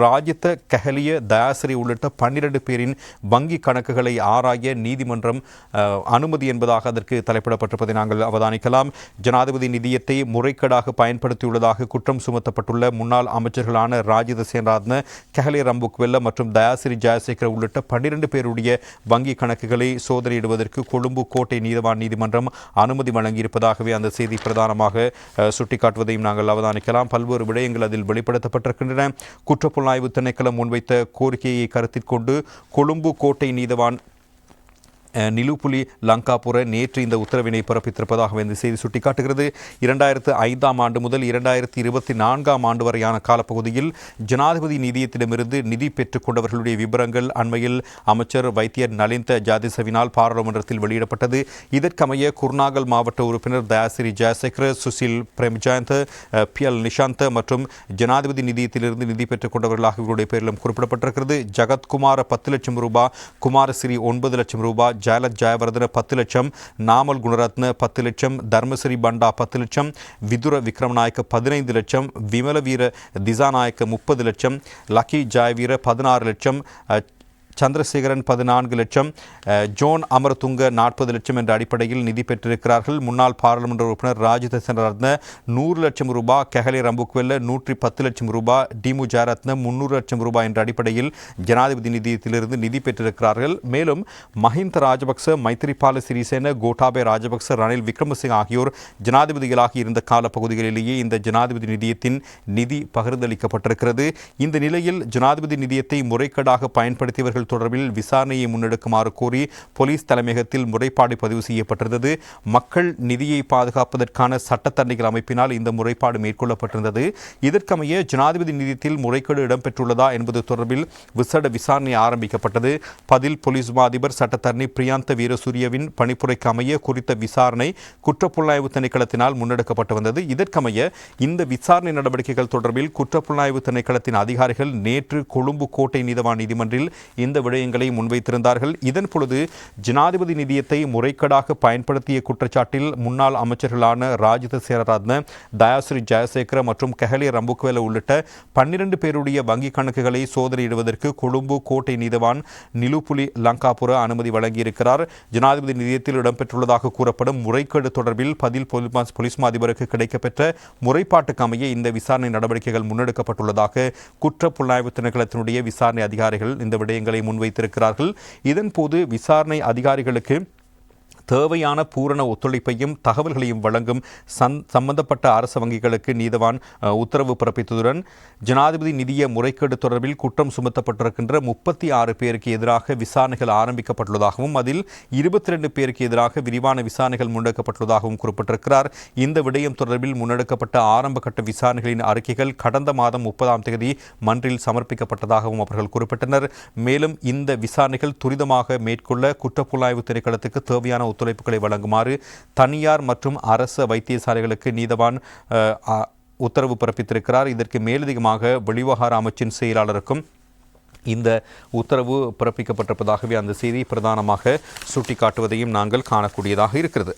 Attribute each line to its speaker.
Speaker 1: ராஜித கஹலிய தயாசிரி உள்ளிட்ட பன்னிரண்டு பேரின் வங்கி கணக்குகளை ஆராய நீதிமன்றம் அனுமதி என்பதாக அதற்கு தலைப்பிடப்பட்டிருப்பதை நாங்கள் அவதானிக்கலாம். ஜனாதிபதி நிதியத்தை முறைகேடாக பயன்படுத்தியுள்ளதாக குற்றம் சுமத்தப்பட்டுள்ள முன்னாள் அமைச்சர்களான ராஜித சேன்ராத்ன கஹலி ரம்புக்வெல்ல மற்றும் தயாசிரி ஜெயசேகர் உள்ளிட்ட பன்னிரண்டு பேருடைய வங்கி கணக்குகளை சோதனையிடுவதற்கு கொழும்பு கோட்டை நீதவான் நீதிமன்றம் அனுமதி வழங்கியிருப்பதாகவே அந்த செய்தி பிரதானமாக சுட்டிக்காட்டுவதையும் நாங்கள் அவதானிக்கலாம். பல்வேறு விடயங்கள் அதில் வெளிப்படுத்தப்பட்டிருக்கின்றன. குற்றப்புலனாய்வு திணைக்களம் முன்வைத்த கோரிக்கையை கருத்தில் கொண்டு கொழும்பு கோட்டை நீதவான் நிலுபுலி நிலுப்புலி லங்காபுர நேற்று இந்த உத்தரவினை பிறப்பித்திருப்பதாக இந்த செய்தி சுட்டிக்காட்டுகிறது. இரண்டாயிரத்து ஐந்தாம் ஆண்டு முதல் இரண்டாயிரத்தி இருபத்தி நான்காம் ஆண்டு வரையான காலப்பகுதியில் ஜனாதிபதி நிதியத்திடமிருந்து நிதி பெற்றுக் கொண்டவர்களுடைய அண்மையில் அமைச்சர் வைத்தியர் நலிந்த ஜாதிசவினால் பாராளுமன்றத்தில் வெளியிடப்பட்டது. இதற்கமைய குர்நாகல் மாவட்ட உறுப்பினர் தயாசிரி ஜெயசேகர் சுசில் பிரேம்ஜயந்த் பி எல் நிஷாந்த் மற்றும் ஜனாதிபதி நிதியத்திலிருந்து நிதி பெற்றுக் கொண்டவர்களாக இவருடைய பேரிலும் குறிப்பிடப்பட்டிருக்கிறது. ஜகத்குமார பத்து லட்சம் ரூபாய் குமாரசிறி ஒன்பது லட்சம் ரூபாய் ஜெயலத் ஜெயவர்தன பத்து லட்சம் நாமல் குணரத்ன பத்து லட்சம் தர்மசிறி பண்டா பத்து லட்சம் விதுர விக்ரமநாயக்க பதினைந்து லட்சம் விமலவீர திசாநாயக்க முப்பது லட்சம் லக்கி ஜெயவீர பதினாறு லட்சம் சந்திரசேகரன் பதினான்கு லட்சம் ஜோன் அமரதுங்க நாற்பது லட்சம் என்ற அடிப்படையில் நிதி பெற்றிருக்கிறார்கள். முன்னாள் பாராளுமன்ற உறுப்பினர் ராஜித செனரத்ன நூறு லட்சம் ரூபாய் கெஹலே ரம்புக்வெல்ல நூற்றி பத்து லட்சம் ரூபாய் டிமு ஜாரத்ன முன்னூறு லட்சம் ரூபாய் என்ற அடிப்படையில் ஜனாதிபதி நிதியத்திலிருந்து நிதி பெற்றிருக்கிறார்கள். மேலும் மஹிந்த ராஜபக்ச மைத்திரிபால சிறிசேன கோட்டாபே ராஜபக்ச ரணில் விக்ரமசிங் ஆகியோர் ஜனாதிபதிகளாக இருந்த காலப்பகுதிகளிலேயே இந்த ஜனாதிபதி நிதியத்தின் நிதி பகிர்ந்தளிக்கப்பட்டிருக்கிறது. இந்த நிலையில் ஜனாதிபதி நிதியத்தை முறைகேடாக பயன்படுத்தியவர்கள் தொடர்பில் விசாரணையை முன்னெடுக்குமாறு கோரி போலீஸ் தலைமையகத்தில் முறைப்பாடு பதிவு செய்யப்பட்டிருந்தது. மக்கள் நிதியை பாதுகாப்பதற்கான சட்டத்தரணிகள் அமைப்பினால் இந்த முறைப்பாடு மேற்கொள்ளப்பட்டிருந்தது. இதற்கமைய ஜனாதிபதி நிதியத்தில் முறைகேடு இடம்பெற்றுள்ளதா என்பது தொடர்பில் விசேட விசாரணை ஆரம்பிக்கப்பட்டது. பதில் போலீஸ் மா அதிபர் சட்டத்தரணி பிரியாந்த வீரசூரியவின் பணிப்புரைக்கு அமைய குறித்த விசாரணை குற்றப்புலனாய்வு திணைக்களத்தினால் முன்னெடுக்கப்பட்டு வந்தது. இதற்கமைய இந்த விசாரணை நடவடிக்கைகள் தொடர்பில் குற்றப்புலனாய்வு திணைக்களத்தின் அதிகாரிகள் நேற்று கொழும்பு கோட்டை நீதவான் நீதிமன்றில் இந்த விடயங்களை முன்வைத்திருந்தார்கள். இதன் பொழுது ஜனாதிபதி நிதியத்தை முறைகேடாக பயன்படுத்திய குற்றச்சாட்டில் முன்னாள் அமைச்சர்களான ராஜித சேரராத்ன தயாஸ்ரீ ஜெயசேகர மற்றும் கெஹலி ரம்புக்வேல உள்ளிட்ட பன்னிரண்டு பேருடைய வங்கி கணக்குகளை சோதனையிடுவதற்கு கொழும்பு கோட்டை நீதவான் நிலுப்புலி லங்காபுர அனுமதி வழங்கியிருக்கிறார். ஜனாதிபதி நிதியத்தில் இடம்பெற்றுள்ளதாக கூறப்படும் முறைகேடு தொடர்பில் பதில் போலீஸ் அதிபருக்கு கிடைக்கப்பெற்ற முறைப்பாட்டுக்கு அமைய இந்த விசாரணை நடவடிக்கைகள் முன்னெடுக்கப்பட்டுள்ளதாக குற்ற புலனாய்வு திணைக்களத்தினுடைய விசாரணை அதிகாரிகள் இந்த விடயங்களை முன்வைத்திருக்கிறார்கள். இதன்போது விசாரணை அதிகாரிகளுக்கு தேவையான பூரண ஒத்துழைப்பையும் தகவல்களையும் வழங்கும் சந் சம்பந்தப்பட்ட அரசு வங்கிகளுக்கு நீதவான் உத்தரவு பிறப்பித்ததுடன் ஜனாதிபதி நிதிய முறைகேடு தொடர்பில் குற்றம் சுமத்தப்பட்டிருக்கின்ற முப்பத்தி ஆறு பேருக்கு எதிராக விசாரணைகள் ஆரம்பிக்கப்பட்டுள்ளதாகவும் அதில் இருபத்தி ரெண்டு பேருக்கு எதிராக விரிவான விசாரணைகள் முன்னெடுக்கப்பட்டுள்ளதாகவும் குறிப்பிட்டிருக்கிறார். இந்த விடயம் தொடர்பில் முன்னெடுக்கப்பட்ட ஆரம்ப கட்ட விசாரணைகளின் அறிக்கைகள் கடந்த மாதம் முப்பதாம் தேதி மன்றில் சமர்ப்பிக்கப்பட்டதாகவும் அவர்கள் குறிப்பிட்டனர். மேலும் இந்த விசாரணைகள் துரிதமாக மேற்கொள்ள குற்றப்புலனாய்வு திணைக்களத்துக்கு தேவையான ஒத்துழைப்புகளை வழங்குமாறு தனியார் மற்றும் அரசு வைத்தியசாலைகளுக்கு நீதவான் அ- உத்தரவு பிறப்பித்திருக்கிறார். இதற்கு மேலதிகமாக வெளிவகார அமைச்சின் செயலாளருக்கும் இந்த உத்தரவு பிறப்பிக்கப்பட்டிருப்பதாகவே அந்த செய்தி பிரதானமாக சுட்டிக்காட்டுவதையும் நாங்கள் காணக்கூடியதாக இருக்கிறது.